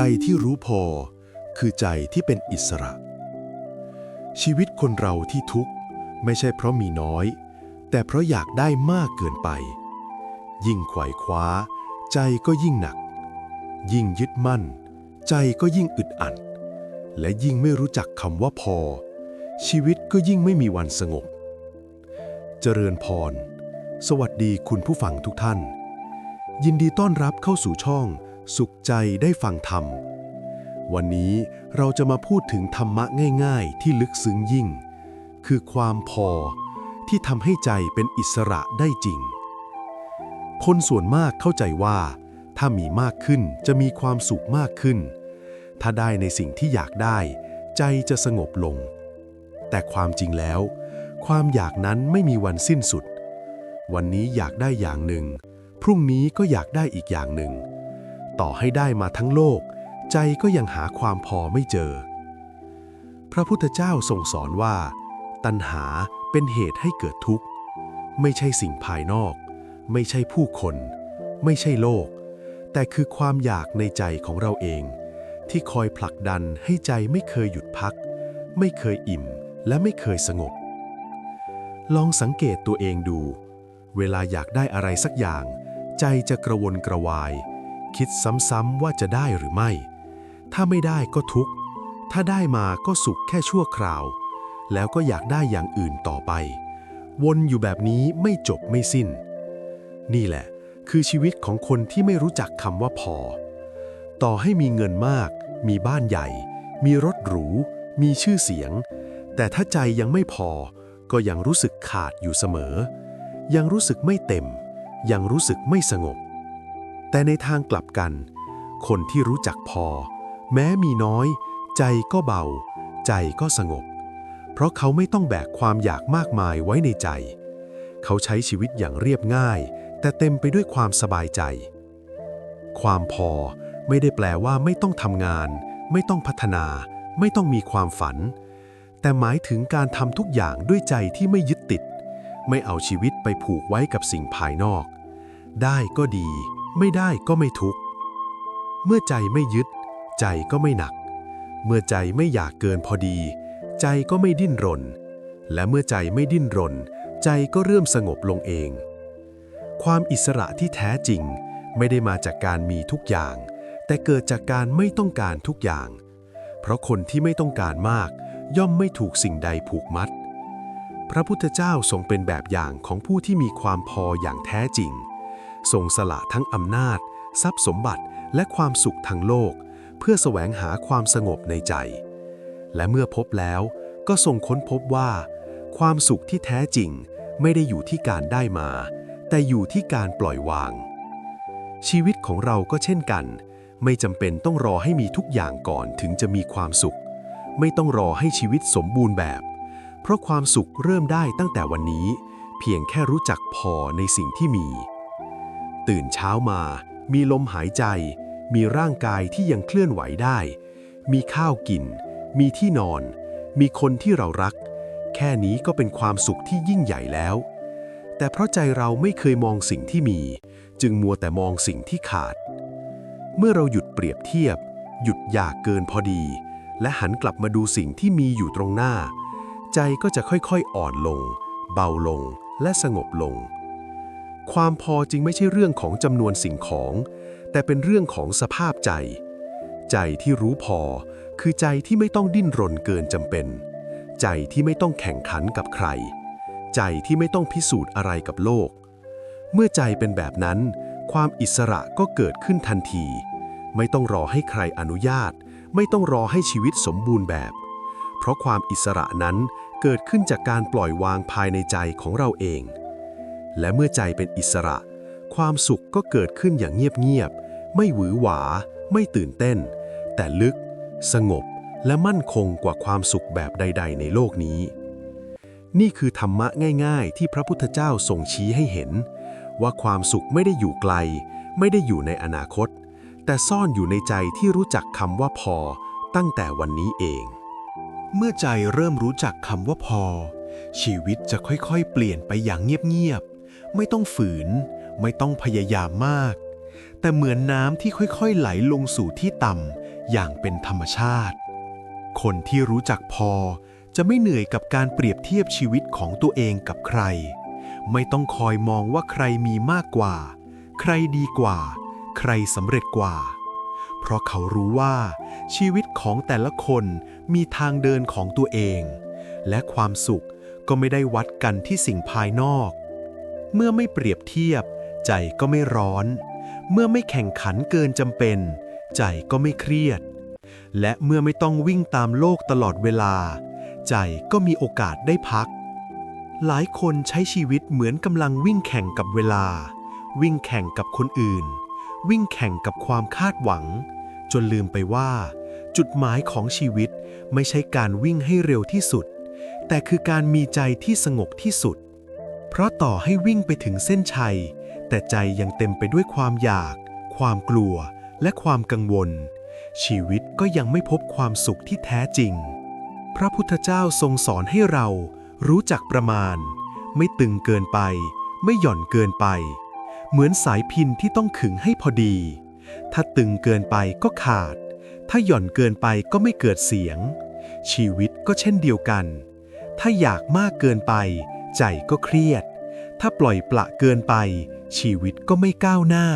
ใจที่รู้พอ คือใจที่เป็นอิสระ ชีวิตคนเราที่ทุกข์ ไม่ใช่เพราะมีน้อย แต่เพราะอยากได้มากเกินไป ยิ่งไขว่คว้า ใจก็ยิ่งหนัก ยิ่งยึดมั่น ใจก็ยิ่งอึดอัดและยิ่งไม่รู้จักคำว่าพอ ชีวิตก็ยิ่งไม่มีวันสงบ เจริญพร สวัสดีคุณผู้ฟังทุกท่าน ยินดีต้อนรับเข้าสู่ช่อง สุขใจได้ฟังธรรม วันนี้เราจะมาพูดถึงธรรมะง่าย ๆ ที่ลึกซึ้งยิ่ง คือความพอที่ทำให้ใจเป็นอิสระได้จริง คนส่วนมากเข้าใจว่า ถ้ามีมากขึ้นจะมีความสุขมากขึ้น ถ้าได้ในสิ่งที่อยากได้ ใจจะสงบลง แต่ความจริงแล้ว ความอยากนั้นไม่มีวันสิ้นสุด วันนี้อยากได้อย่างหนึ่ง พรุ่งนี้ก็อยากได้อีกอย่างหนึ่ง ต่อให้ได้มาทั้งโลก ใจก็ยังหาความพอไม่เจอ พระพุทธเจ้าทรงสอนว่า ตัณหาเป็นเหตุให้เกิดทุกข์ ไม่ใช่สิ่งภายนอก ไม่ใช่ผู้คน ไม่ใช่โลก แต่คือความอยากในใจของเราเอง ที่คอยผลักดันให้ใจไม่เคยหยุดพัก ไม่เคยอิ่มและไม่เคยสงบ ลองสังเกตตัวเองดู เวลาอยากได้อะไรสักอย่าง ใจจะกระวนกระวาย คิดซ้ำๆว่าจะได้หรือไม่ ถ้าไม่ได้ก็ทุกข์ ถ้าได้มาก็สุขแค่ชั่วคราว แล้วก็อยากได้อย่างอื่นต่อไป วนอยู่แบบนี้ไม่จบไม่สิ้น นี่แหละ คือชีวิตของคนที่ไม่รู้จักคำว่าพอ ต่อให้มีเงินมาก มีบ้านใหญ่ มีรถหรู มีชื่อเสียง แต่ถ้าใจยังไม่พอ ก็ยังรู้สึกขาดอยู่เสมอ ยังรู้สึกไม่เต็ม ยังรู้สึกไม่สงบ แต่ในทางกลับกัน คนที่รู้จักพอ แม้มีน้อย ใจก็เบา ใจก็สงบ เพราะเขาไม่ต้องแบกความอยากมากมายไว้ในใจ เขาใช้ชีวิตอย่างเรียบง่าย แต่เต็มไปด้วยความสบายใจ ความพอไม่ได้แปลว่าไม่ต้องทำงาน ไม่ต้องพัฒนา ไม่ต้องมีความฝัน แต่หมายถึงการทำทุกอย่างด้วยใจที่ไม่ยึดติด ไม่เอาชีวิตไปผูกไว้กับสิ่งภายนอก ได้ก็ดี ไม่ได้ก็ไม่ทุกข์ เมื่อใจไม่ยึด ใจก็ไม่หนัก เมื่อใจไม่อยากเกินพอดี ใจก็ไม่ดิ้นรน และเมื่อใจไม่ดิ้นรน ใจก็เริ่มสงบลงเอง ความอิสระที่แท้จริงไม่ได้มาจากการมีทุกอย่าง แต่เกิดจากการไม่ต้องการทุกอย่าง เพราะคนที่ไม่ต้องการมาก ย่อมไม่ถูกสิ่งใดผูกมัด พระพุทธเจ้าทรงเป็นแบบอย่างของผู้ที่มีความพออย่างแท้จริง ทรงสละทั้งอำนาจ ทรัพย์สมบัติและความสุขทางโลก เพื่อแสวงหาความสงบในใจ และเมื่อพบแล้วก็ทรงค้นพบว่า ความสุขที่แท้จริงไม่ได้อยู่ที่การได้มา แต่อยู่ที่การปล่อยวาง ชีวิตของเราก็เช่นกัน ไม่จำเป็นต้องรอให้มีทุกอย่างก่อนถึงจะมีความสุข ไม่ต้องรอให้ชีวิตสมบูรณ์แบบ เพราะความสุขเริ่มได้ตั้งแต่วันนี้ เพียงแค่รู้จักพอในสิ่งที่มี ตื่นเช้ามา มีลมหายใจ มีร่างกายที่ยังเคลื่อนไหวได้ มีข้าวกิน มีที่นอน มีคนที่เรารัก แค่นี้ก็เป็นความสุขที่ยิ่งใหญ่แล้ว แต่เพราะใจเราไม่เคยมองสิ่งที่มี จึงมัวแต่มองสิ่งที่ขาด เมื่อเราหยุดเปรียบเทียบ หยุดอยากเกินพอดี และหันกลับมาดูสิ่งที่มีอยู่ตรงหน้า ใจก็จะค่อยๆอ่อนลง เบาลงและสงบลง ความพอจึงไม่ใช่เรื่องของจำนวนสิ่งของ แต่เป็นเรื่องของสภาพใจ ใจที่รู้พอ คือใจที่ไม่ต้องดิ้นรนเกินจำเป็น ใจที่ไม่ต้องแข่งขันกับใคร ใจที่ไม่ต้องพิสูจน์อะไรกับโลก เมื่อใจเป็นแบบนั้น ความอิสระก็เกิดขึ้นทันที ไม่ต้องรอให้ใครอนุญาต ไม่ต้องรอให้ชีวิตสมบูรณ์แบบ เพราะความอิสระนั้นเกิดขึ้นจากการปล่อยวางภายในใจของเราเอง และเมื่อใจเป็นอิสระ ความสุขก็เกิดขึ้นอย่างเงียบๆ ไม่หวือหวา ไม่ตื่นเต้น แต่ลึก สงบ และมั่นคงกว่าความสุขแบบใด ๆ ในโลกนี้ นี่คือธรรมะง่าย ๆ ที่พระพุทธเจ้าทรงชี้ให้เห็น ว่าความสุขไม่ได้อยู่ไกล ไม่ได้อยู่ในอนาคต แต่ซ่อนอยู่ในใจที่รู้จักคำว่าพอ ตั้งแต่วันนี้เอง เมื่อใจเริ่มรู้จักคำว่าพอชีวิตจะค่อยๆ เปลี่ยนไปอย่างเงียบๆ ไม่ต้องฝืน ไม่ต้องพยายามมาก แต่เหมือนน้ำที่ค่อยๆ ไหลลงสู่ที่ต่ำอย่างเป็นธรรมชาติ คนที่รู้จักพอจะไม่เหนื่อยกับการเปรียบเทียบชีวิตของตัวเองกับใคร ไม่ต้องคอยมองว่าใครมีมากกว่า ใครดีกว่า ใครสำเร็จกว่า เพราะเขารู้ว่า ชีวิตของแต่ละคนมีทางเดินของตัวเอง และความสุขก็ไม่ได้วัดกันที่สิ่งภายนอก เมื่อไม่เปรียบเทียบ ใจก็ไม่ร้อน เมื่อไม่แข่งขันเกินจำเป็น ใจก็ไม่เครียด และเมื่อไม่ต้องวิ่งตามโลกตลอดเวลา ใจก็มีโอกาสได้พัก หลายคนใช้ชีวิตเหมือนกำลังวิ่งแข่งกับเวลา วิ่งแข่งกับคนอื่น วิ่งแข่งกับความคาดหวัง จนลืมไปว่า จุดหมายของชีวิตไม่ใช่การวิ่งให้เร็วที่สุด แต่คือการมีใจที่สงบที่สุด ราะต่อให้วิ่งไปถึงเส้นชัย แต่ใจยังเต็มไปด้วยความอยาก ความกลัว และความกังวล ชีวิตก็ยังไม่พบความสุขที่แท้จริง พระพุทธเจ้าทรงสอนให้เรา รู้จักประมาณ ไม่ตึงเกินไป ไม่หย่อนเกินไป เหมือนสายพินที่ต้องขึงให้พอดี ถ้าตึงเกินไปก็ขาด ถ้าหย่อนเกินไปก็ไม่เกิดเสียง ชีวิตก็เช่นเดียวกัน ถ้าอยากมากเกินไป ใจก็เครียด ถ้าปล่อยปละเกินไป ชีวิตก็ไม่ก้าวหน้า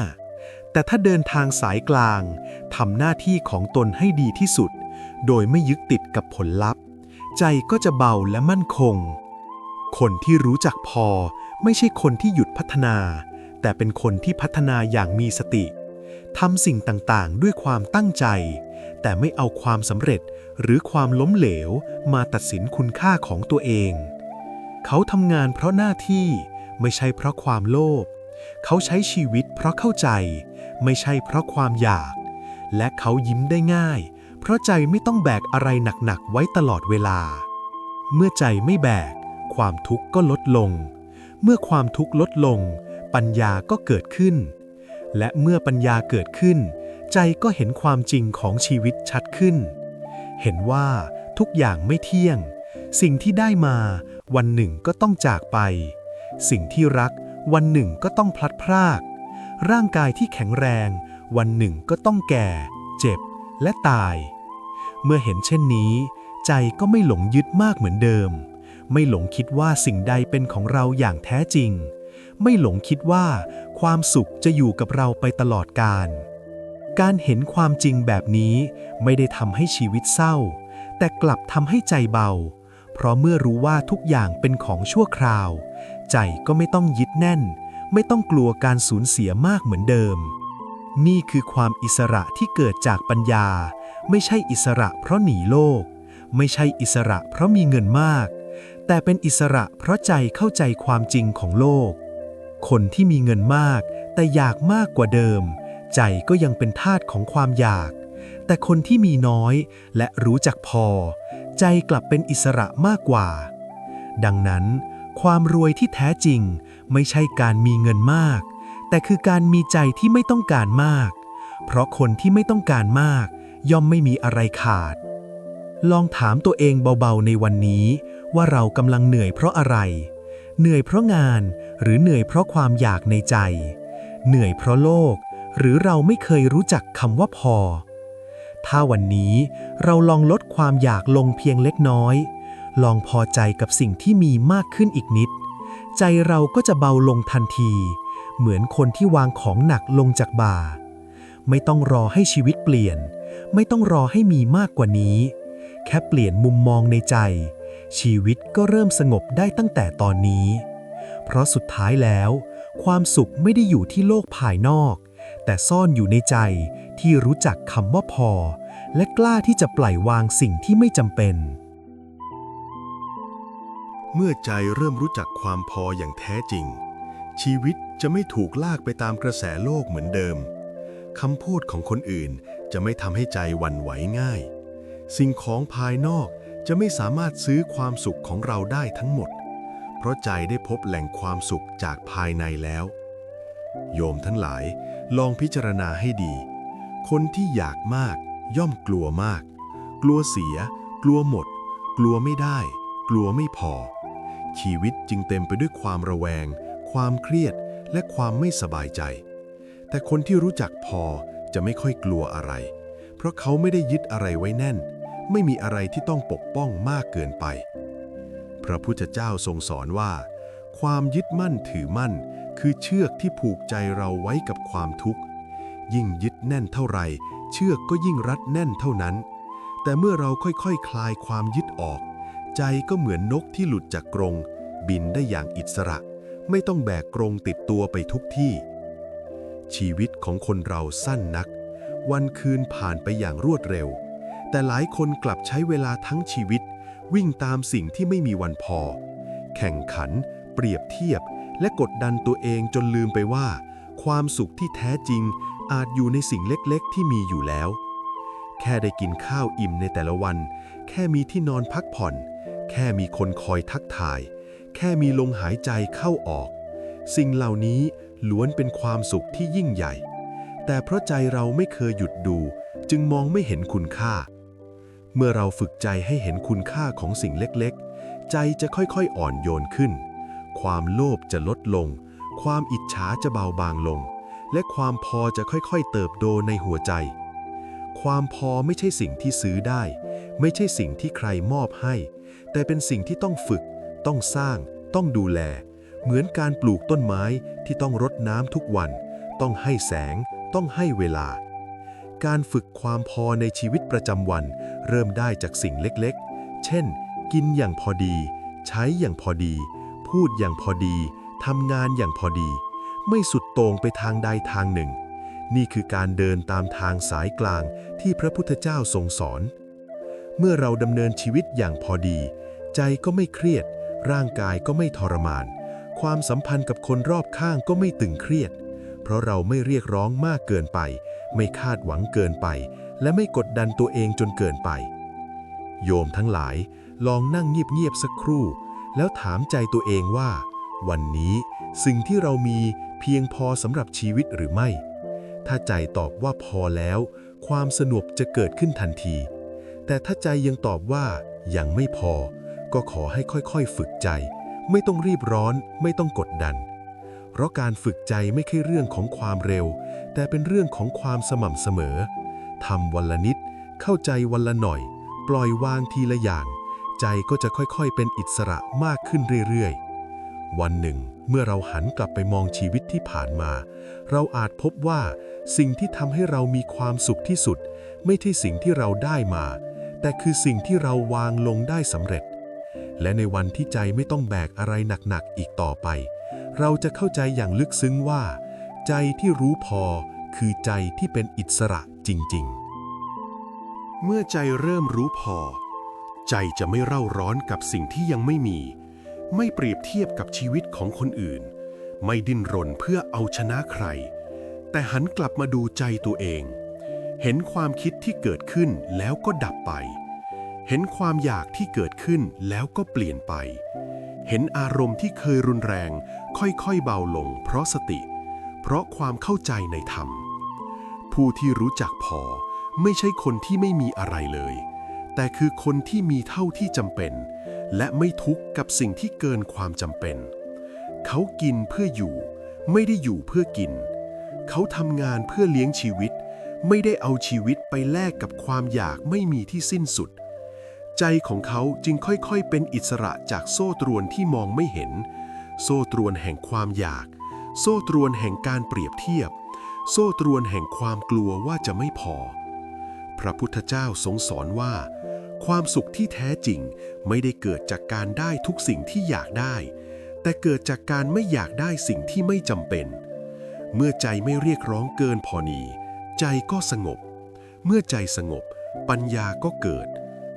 แต่ถ้าเดินทางสายกลางทำหน้าที่ของตนให้ดีที่สุด โดยไม่ยึดติดกับผลลัพธ์ ใจก็จะเบาและมั่นคง คนที่รู้จักพอไม่ใช่คนที่หยุดพัฒนา แต่เป็นคนที่พัฒนาอย่างมีสติทำสิ่งต่างๆ ด้วยความตั้งใจ แต่ไม่เอาความสำเร็จหรือความล้มเหลวมาตัดสินคุณค่าของตัวเอง เขาทำงานเพราะหน้าที่ ไม่ใช่เพราะความโลภ เขาใช้ชีวิตเพราะเข้าใจ ไม่ใช่เพราะความอยาก และเขายิ้มได้ง่าย เพราะใจไม่ต้องแบกอะไรหนักๆไว้ตลอดเวลา เมื่อใจไม่แบก ความทุกข์ก็ลดลง เมื่อความทุกข์ลดลง ปัญญาก็เกิดขึ้น และเมื่อปัญญาเกิดขึ้น ใจก็เห็นความจริงของชีวิตชัดขึ้น เห็นว่าทุกอย่างไม่เที่ยง สิ่งที่ได้มาวันหนึ่งก็ต้องจากไป สิ่งที่รักวันหนึ่งก็ต้องพลัดพราก ร่างกายที่แข็งแรง วันหนึ่งก็ต้องแก่ เจ็บ และตาย เมื่อเห็นเช่นนี้ ใจก็ไม่หลงยึดมากเหมือนเดิม ไม่หลงคิดว่าสิ่งใดเป็นของเราอย่างแท้จริง ไม่หลงคิดว่าความสุขจะอยู่กับเราไปตลอดกาลการเห็นความจริงแบบนี้ไม่ได้ทำให้ชีวิตเศร้า แต่กลับทำให้ใจเบา เพราะเมื่อรู้ว่าทุกอย่างเป็นของชั่วคราว ใจก็ไม่ต้องยึดแน่น ไม่ต้องกลัวการสูญเสียมากเหมือนเดิม นี่คือความอิสระที่เกิดจากปัญญา ไม่ใช่อิสระเพราะหนีโลก ไม่ใช่อิสระเพราะมีเงินมาก แต่เป็นอิสระเพราะใจเข้าใจความจริงของโลก คนที่มีเงินมาก แต่อยากมากกว่าเดิม ใจก็ยังเป็นทาสของความอยาก แต่คนที่มีน้อยและรู้จักพอ ใจกลับเป็นอิสระมากกว่า ดังนั้น ความรวยที่แท้จริง ไม่ใช่การมีเงินมาก แต่คือการมีใจที่ไม่ต้องการมาก เพราะคนที่ไม่ต้องการมาก ย่อมไม่มีอะไรขาด ลองถามตัวเองเบาๆในวันนี้ ว่าเรากำลังเหนื่อยเพราะอะไร เหนื่อยเพราะงานหรือเหนื่อยเพราะความอยากในใจ เหนื่อยเพราะโลก หรือเราไม่เคยรู้จักคำว่าพอ ถ้าวันนี้เราลองลดความอยากลงเพียงเล็กน้อย ลองพอใจกับสิ่งที่มีมากขึ้นอีกนิด ใจเราก็จะเบาลงทันที เหมือนคนที่วางของหนักลงจากบ่า ไม่ต้องรอให้ชีวิตเปลี่ยน ไม่ต้องรอให้มีมากกว่านี้ แค่เปลี่ยนมุมมองในใจ ชีวิตก็เริ่มสงบได้ตั้งแต่ตอนนี้ เพราะสุดท้ายแล้ว ความสุขไม่ได้อยู่ที่โลกภายนอก แต่ซ่อนอยู่ในใจที่รู้จักคำว่าพอ และกล้าที่จะปล่อยวางสิ่งที่ไม่จำเป็น เมื่อใจเริ่มรู้จักความพออย่างแท้จริง ชีวิตจะไม่ถูกลากไปตามกระแสโลกเหมือนเดิมคำพูดของคนอื่นจะไม่ทำให้ใจหวั่นไหวง่าย สิ่งของภายนอกจะไม่สามารถซื้อความสุขของเราได้ทั้งหมด เพราะใจได้พบแหล่งความสุขจากภายในแล้ว โยมทั้งหลายลองพิจารณาให้ดี คนที่อยากมากย่อมกลัวมาก กลัวเสีย กลัวหมด กลัวไม่ได้ กลัวไม่พอ ชีวิตจึงเต็มไปด้วยความระแวง ความเครียด และความไม่สบายใจ แต่คนที่รู้จักพอจะไม่ค่อยกลัวอะไร เพราะเขาไม่ได้ยึดอะไรไว้แน่น ไม่มีอะไรที่ต้องปกป้องมากเกินไป พระพุทธเจ้าทรงสอนว่า ความยึดมั่นถือมั่น คือเชือกที่ผูกใจเราไว้กับความทุกข์ ยิ่งยึดแน่นเท่าไหร่ เชือกก็ยิ่งรัดแน่นเท่านั้น แต่เมื่อเราค่อยๆคคลายความยึดออก ใจก็เหมือนนกที่หลุดจากกรง บินได้อย่างอิสระ ไม่ต้องแบกกรงติดตัวไปทุกที่ ชีวิตของคนเราสั้นนัก วันคืนผ่านไปอย่างรวดเร็ว แต่หลายคนกลับใช้เวลาทั้งชีวิต วิ่งตามสิ่งที่ไม่มีวันพอ แข่งขัน เปรียบเทียบ และกดดันตัวเองจนลืมไปว่า ความสุขที่แท้จริงอาจอยู่ในสิ่งเล็กๆ ที่มีอยู่แล้ว แค่ได้กินข้าวอิ่มในแต่ละวัน แค่มีที่นอนพักผ่อน แค่มีคนคอยทักทาย แค่มีลมหายใจเข้าออก สิ่งเหล่านี้ล้วนเป็นความสุขที่ยิ่งใหญ่ แต่เพราะใจเราไม่เคยหยุดดูจึงมองไม่เห็นคุณค่า เมื่อเราฝึกใจให้เห็นคุณค่าของสิ่งเล็กๆ ใจจะค่อยๆอ่อนโยนขึ้น ความโลภจะลดลง ความอิจฉาจะเบาบางลง และความพอจะค่อยๆ เติบโตในหัวใจ ความพอไม่ใช่สิ่งที่ซื้อได้ ไม่ใช่สิ่งที่ใครมอบให้ แต่เป็นสิ่งที่ต้องฝึก ต้องสร้าง ต้องดูแล เหมือนการปลูกต้นไม้ที่ต้องรดน้ำทุกวัน ต้องให้แสง ต้องให้เวลา การฝึกความพอในชีวิตประจำวัน เริ่มได้จากสิ่งเล็กๆ เช่น กินอย่างพอดี ใช้อย่างพอดี พูดอย่างพอดีทำงานอย่างพอดี ไม่สุดโต่งไปทางใดทางหนึ่ง นี่คือการเดินตามทางสายกลางที่พระพุทธเจ้าทรงสอน เมื่อเราดำเนินชีวิตอย่างพอดี ใจก็ไม่เครียด ร่างกายก็ไม่ทรมาน ความสัมพันธ์กับคนรอบข้างก็ไม่ตึงเครียด เพราะเราไม่เรียกร้องมากเกินไป ไม่คาดหวังเกินไป และไม่กดดันตัวเองจนเกินไป โยมทั้งหลายลองนั่งเงียบๆสักครู่ แล้วถามใจตัวเองว่า วันนี้สิ่งที่เรามีเพียงพอสำหรับชีวิตหรือไม่ ถ้าใจตอบว่าพอแล้ว ความสนุกจะเกิดขึ้นทันที แต่ถ้าใจยังตอบว่ายังไม่พอ ก็ขอให้ค่อยๆ ฝึกใจ ไม่ต้องรีบร้อน ไม่ต้องกดดัน เพราะการฝึกใจไม่ใช่เรื่องของความเร็ว แต่เป็นเรื่องของความสม่ำเสมอทำวันละนิด เข้าใจวันละหน่อย ปล่อยวางทีละอย่าง ใจก็จะค่อยๆ เป็นอิสระมากขึ้นเรื่อยๆ วันหนึ่ง เมื่อเราหันกลับไปมองชีวิตที่ผ่านมา เราอาจพบว่า สิ่งที่ทำให้เรามีความสุขที่สุด ไม่ใช่สิ่งที่เราได้มา แต่คือสิ่งที่เราวางลงได้สำเร็จ และในวันที่ใจไม่ต้องแบกอะไรหนักๆอีกต่อไป เราจะเข้าใจอย่างลึกซึ้งว่า ใจที่รู้พอคือใจที่เป็นอิสระจริง ๆ เมื่อใจเริ่มรู้พอ ใจจะไม่เร่าร้อนกับสิ่งที่ยังไม่มี ไม่เปรียบเทียบกับชีวิตของคนอื่น ไม่ดิ้นรนเพื่อเอาชนะใคร แต่หันกลับมาดูใจตัวเอง เห็นความคิดที่เกิดขึ้นแล้วก็ดับไป เห็นความอยากที่เกิดขึ้นแล้วก็เปลี่ยนไป เห็นอารมณ์ที่เคยรุนแรง ค่อยๆเบาลง เพราะสติ เพราะความเข้าใจในธรรม ผู้ที่รู้จักพอไม่ใช่คนที่ไม่มีอะไรเลย แต่คือคนที่มีเท่าที่จำเป็น และไม่ทุกข์กับสิ่งที่เกินความจำเป็น เขากินเพื่ออยู่ ไม่ได้อยู่เพื่อกิน เขาทำงานเพื่อเลี้ยงชีวิต ไม่ได้เอาชีวิตไปแลกกับความอยากไม่มีที่สิ้นสุด ใจของเขาจึงค่อยๆ เป็นอิสระจากโซ่ตรวนที่มองไม่เห็น โซ่ตรวนแห่งความอยาก โซ่ตรวนแห่งการเปรียบเทียบ โซ่ตรวนแห่งความกลัวว่าจะไม่พอ พระพุทธเจ้าทรงสอนว่า ความสุขที่แท้จริงไม่ได้เกิดจากการได้ทุกสิ่งที่อยากได้ แต่เกิดจากการไม่อยากได้สิ่งที่ไม่จำเป็น เมื่อใจไม่เรียกร้องเกินพอนีใจก็สงบ เมื่อใจสงบ ปัญญาก็เกิด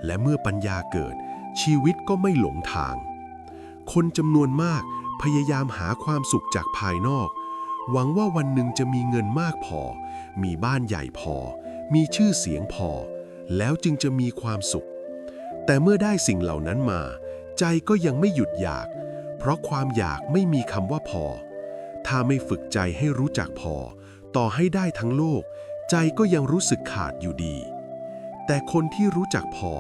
และเมื่อปัญญาเกิด ชีวิตก็ไม่หลงทาง คนจำนวนมากพยายามหาความสุขจากภายนอก หวังว่าวันหนึ่งจะมีเงินมากพอ มีบ้านใหญ่พอ มีชื่อเสียงพอ แล้วจึงจะมีความสุข แต่เมื่อได้สิ่งเหล่านั้นมา ใจก็ยังไม่หยุดอยาก เพราะความอยากไม่มีคำว่าพอ ถ้าไม่ฝึกใจให้รู้จักพอ ต่อให้ได้ทั้งโลก ใจก็ยังรู้สึกขาดอยู่ดี แต่คนที่รู้จักพอ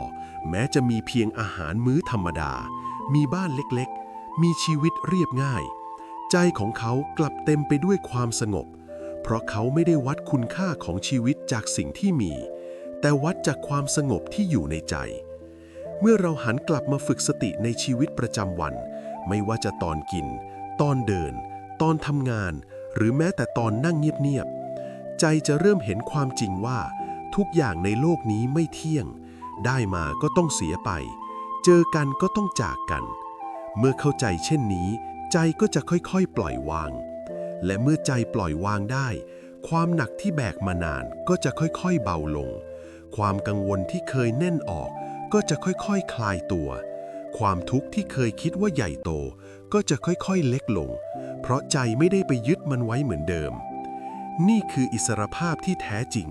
แม้จะมีเพียงอาหารมื้อธรรมดา มีบ้านเล็กๆ มีชีวิตเรียบง่าย ใจของเขากลับเต็มไปด้วยความสงบ เพราะเขาไม่ได้วัดคุณค่าของชีวิตจากสิ่งที่มี แต่วัดจากความสงบที่อยู่ในใจ เมื่อเราหันกลับมาฝึกสติในชีวิตประจำวัน ไม่ว่าจะตอนกิน ตอนเดิน ตอนทำงาน หรือแม้แต่ตอนนั่งเงียบๆใจจะเริ่มเห็นความจริงว่า ทุกอย่างในโลกนี้ไม่เที่ยง ได้มาก็ต้องเสียไป เจอกันก็ต้องจากกัน เมื่อเข้าใจเช่นนี้ ใจก็จะค่อยๆ ปล่อยวาง และเมื่อใจปล่อยวางได้ ความหนักที่แบกมานานก็จะค่อยๆเบาลง ความกังวลที่เคยแน่นออก ก็จะค่อยๆคคลายตัว ความทุกข์ที่เคยคิดว่าใหญ่โต ก็จะค่อยๆเล็กลง เพราะใจไม่ได้ไปยึดมันไว้เหมือนเดิม นี่คืออิสรภาพที่แท้จริง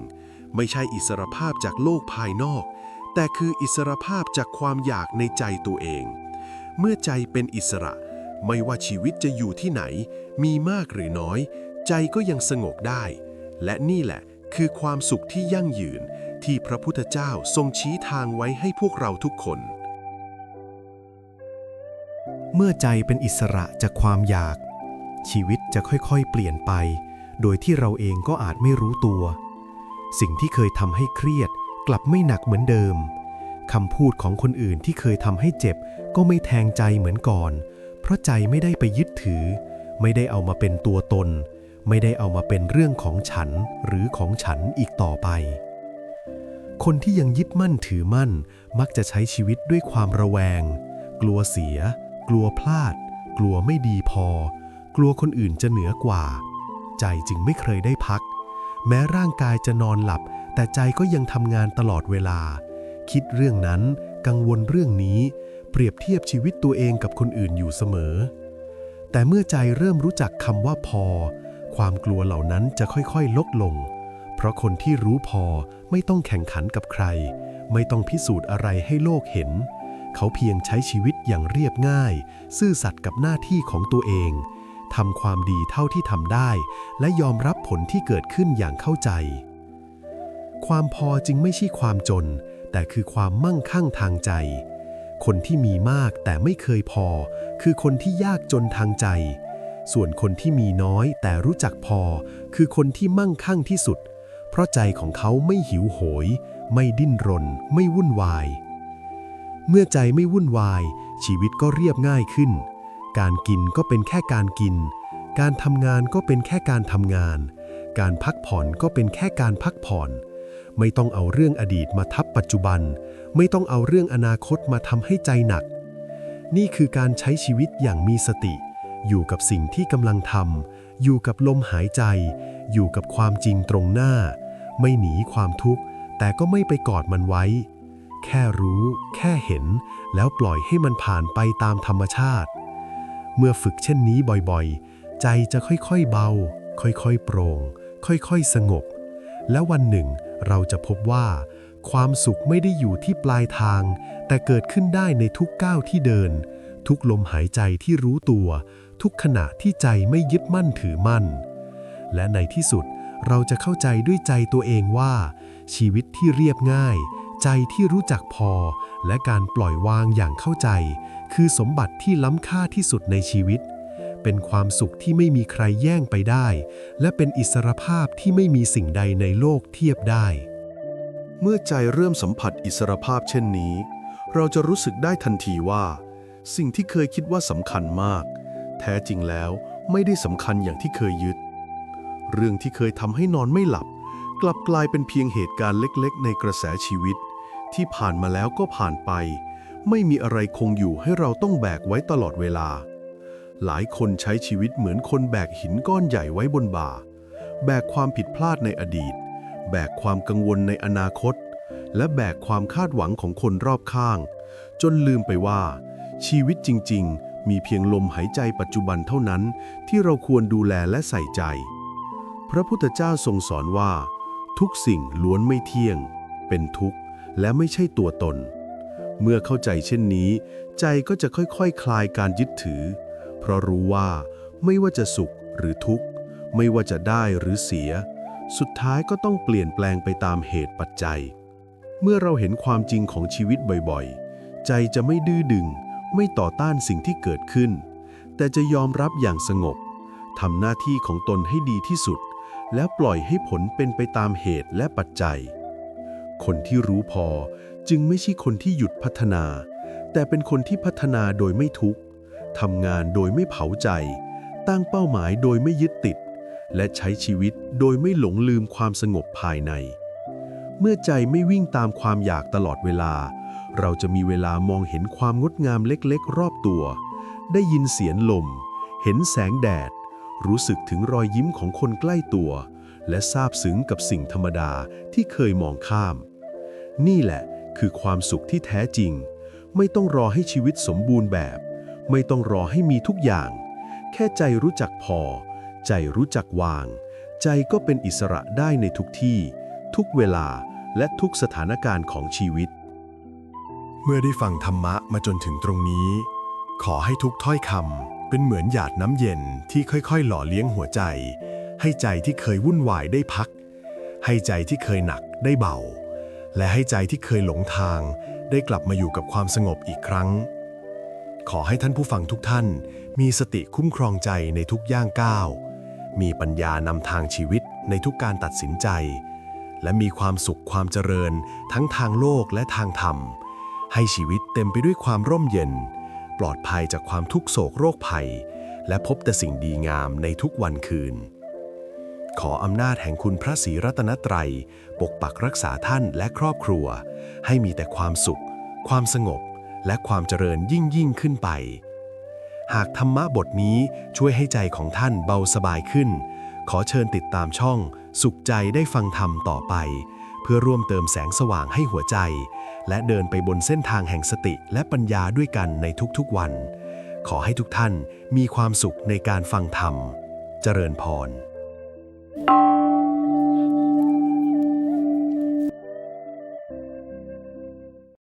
ไม่ใช่อิสรภาพจากโลกภายนอก แต่คืออิสรภาพจากความอยากในใจตัวเอง เมื่อใจเป็นอิสระ ไม่ว่าชีวิตจะอยู่ที่ไหน มีมากหรือน้อย ใจก็ยังสงบได้ และนี่แหละคือความสุขที่ยั่งยืน ที่พระพุทธเจ้าทรงชี้ทางไว้ให้พวกเราทุกคน เมื่อใจเป็นอิสระจากความอยาก ชีวิตจะค่อยๆ เปลี่ยนไป โดยที่เราเองก็อาจไม่รู้ตัว สิ่งที่เคยทำให้เครียด กลับไม่หนักเหมือนเดิมคำพูดของคนอื่นที่เคยทำให้เจ็บ ก็ไม่แทงใจเหมือนก่อน เพราะใจไม่ได้ไปยึดถือ ไม่ได้เอามาเป็นตัวตน ไม่ได้เอามาเป็นเรื่องของฉันหรือของฉันอีกต่อไป คนที่ยังยึดมั่นถือมั่น มักจะใช้ชีวิตด้วยความระแวง กลัวเสีย กลัวพลาด กลัวไม่ดีพอ กลัวคนอื่นจะเหนือกว่า ใจจึงไม่เคยได้พัก แม้ร่างกายจะนอนหลับ แต่ใจก็ยังทำงานตลอดเวลา คิดเรื่องนั้น กังวลเรื่องนี้ เปรียบเทียบชีวิตตัวเองกับคนอื่นอยู่เสมอ แต่เมื่อใจเริ่มรู้จักคำว่าพอ ความกลัวเหล่านั้นจะค่อยๆ ลดลง เพราะคนที่รู้พอไม่ต้องแข่งขันกับใคร ไม่ต้องพิสูจน์อะไรให้โลกเห็น เขาเพียงใช้ชีวิตอย่างเรียบง่าย ซื่อสัตย์กับหน้าที่ของตัวเอง ทำความดีเท่าที่ทำได้ และยอมรับผลที่เกิดขึ้นอย่างเข้าใจ ความพอจึงไม่ใช่ความจน แต่คือความมั่งคั่งทางใจ คนที่มีมากแต่ไม่เคยพอ คือคนที่ยากจนทางใจ ส่วนคนที่มีน้อยแต่รู้จักพอ คือคนที่มั่งคั่งที่สุด เพราะใจของเขาไม่หิวโหย ไม่ดิ้นรน ไม่วุ่นวาย เมื่อใจไม่วุ่นวาย ชีวิตก็เรียบง่ายขึ้น การกินก็เป็นแค่การกิน การทำงานก็เป็นแค่การทำงาน การพักผ่อนก็เป็นแค่การพักผ่อน ไม่ต้องเอาเรื่องอดีตมาทับปัจจุบัน ไม่ต้องเอาเรื่องอนาคตมาทำให้ใจหนัก นี่คือการใช้ชีวิตอย่างมีสติ อยู่กับสิ่งที่กำลังทำอยู่กับลมหายใจ อยู่กับความจริงตรงหน้า ไม่หนีความทุกข์ แต่ก็ไม่ไปกอดมันไว้ แค่รู้ แค่เห็น แล้วปล่อยให้มันผ่านไปตามธรรมชาติ เมื่อฝึกเช่นนี้บ่อยๆ ใจจะค่อยๆเบา ค่อยๆโปร่ง ค่อยๆสงบ และวันหนึ่งเราจะพบว่า ความสุขไม่ได้อยู่ที่ปลายทาง แต่เกิดขึ้นได้ในทุกก้าวที่เดิน ทุกลมหายใจที่รู้ตัว ทุกขณะที่ใจไม่ยึดมั่นถือมั่น และในที่สุดเราจะเข้าใจด้วยใจตัวเองว่า ชีวิตที่เรียบง่าย ใจที่รู้จักพอ และการปล่อยวางอย่างเข้าใจ คือสมบัติที่ล้ำค่าที่สุดในชีวิต เป็นความสุขที่ไม่มีใครแย่งไปได้ และเป็นอิสรภาพที่ไม่มีสิ่งใดในโลกเทียบได้ เมื่อใจเริ่มสัมผัสอิสรภาพเช่นนี้ เราจะรู้สึกได้ทันทีว่า สิ่งที่เคยคิดว่าสำคัญมาก แท้จริงแล้วไม่ได้สำคัญอย่างที่เคยยึด เรื่องที่เคยทำให้นอนไม่หลับ กลับกลายเป็นเพียงเหตุการณ์เล็กๆ ในกระแสชีวิต ที่ผ่านมาแล้วก็ผ่านไป ไม่มีอะไรคงอยู่ให้เราต้องแบกไว้ตลอดเวลา หลายคนใช้ชีวิตเหมือนคนแบกหินก้อนใหญ่ไว้บนบ่า แบกความผิดพลาดในอดีต แบกความกังวลในอนาคต และแบกความคาดหวังของคนรอบข้าง จนลืมไปว่า ชีวิตจริง ๆ มีเพียงลมหายใจปัจจุบันเท่านั้น ที่เราควรดูแลและใส่ใจ พระพุทธเจ้าทรงสอนว่า ทุกสิ่งล้วนไม่เที่ยง เป็นทุกข์และไม่ใช่ตัวตน เมื่อเข้าใจเช่นนี้ ใจก็จะค่อยๆคคลายการยึดถือ เพราะรู้ว่าไม่ว่าจะสุขหรือทุกข์ ไม่ว่าจะได้หรือเสีย สุดท้ายก็ต้องเปลี่ยนแปลงไปตามเหตุปัจจัย เมื่อเราเห็นความจริงของชีวิตบ่อยๆ ใจจะไม่ดื้อดึง ไม่ต่อต้านสิ่งที่เกิดขึ้น แต่จะยอมรับอย่างสงบทำหน้าที่ของตนให้ดีที่สุด แล้วปล่อยให้ผลเป็นไปตามเหตุและปัจจัย คนที่รู้พอ จึงไม่ใช่คนที่หยุดพัฒนา แต่เป็นคนที่พัฒนาโดยไม่ทุกข์ทำงานโดยไม่เผาใจ ตั้งเป้าหมายโดยไม่ยึดติด และใช้ชีวิตโดยไม่หลงลืมความสงบภายใน เมื่อใจไม่วิ่งตามความอยากตลอดเวลา เราจะมีเวลามองเห็นความงดงามเล็กๆ รอบตัว ได้ยินเสียงลม เห็นแสงแดด รู้สึกถึงรอยยิ้มของคนใกล้ตัว และซาบซึ้งกับสิ่งธรรมดาที่เคยมองข้าม นี่แหละ คือความสุขที่แท้จริง ไม่ต้องรอให้ชีวิตสมบูรณ์แบบ ไม่ต้องรอให้มีทุกอย่าง แค่ใจรู้จักพอ ใจรู้จักวาง ใจก็เป็นอิสระได้ในทุกที่ ทุกเวลาและทุกสถานการณ์ของชีวิต เมื่อได้ฟังธรรมะมาจนถึงตรงนี้ ขอให้ทุกถ้อยคำเป็นเหมือนหยาดน้ำเย็นที่ค่อยๆ หล่อเลี้ยงหัวใจ ให้ใจที่เคยวุ่นวายได้พัก ให้ใจที่เคยหนักได้เบา และให้ใจที่เคยหลงทาง ได้กลับมาอยู่กับความสงบอีกครั้ง ขอให้ท่านผู้ฟังทุกท่าน มีสติคุ้มครองใจในทุกย่างก้าว มีปัญญานำทางชีวิตในทุกการตัดสินใจ และมีความสุขความเจริญ ทั้งทางโลกและทางธรรม ให้ชีวิตเต็มไปด้วยความร่มเย็น ปลอดภัยจากความทุกโศกโรคภัย และพบแต่สิ่งดีงามในทุกวันคืน ขออำนาจแห่งคุณพระศรีรัตนตรัย ปกปักรักษาท่านและครอบครัว ให้มีแต่ความสุข ความสงบ และความเจริญยิ่งยิ่งขึ้นไป หากธรรมะบทนี้ช่วยให้ใจของท่านเบาสบายขึ้น ขอเชิญติดตามช่อง สุขใจได้ฟังธรรมต่อไป เพื่อร่วมเติมแสงสว่างให้หัวใจ และเดินไปบนเส้นทางแห่งสติและปัญญาด้วยกันในทุกๆวัน ขอให้ทุกท่านมีความสุขในการฟังธรรม เจริญพร Bye.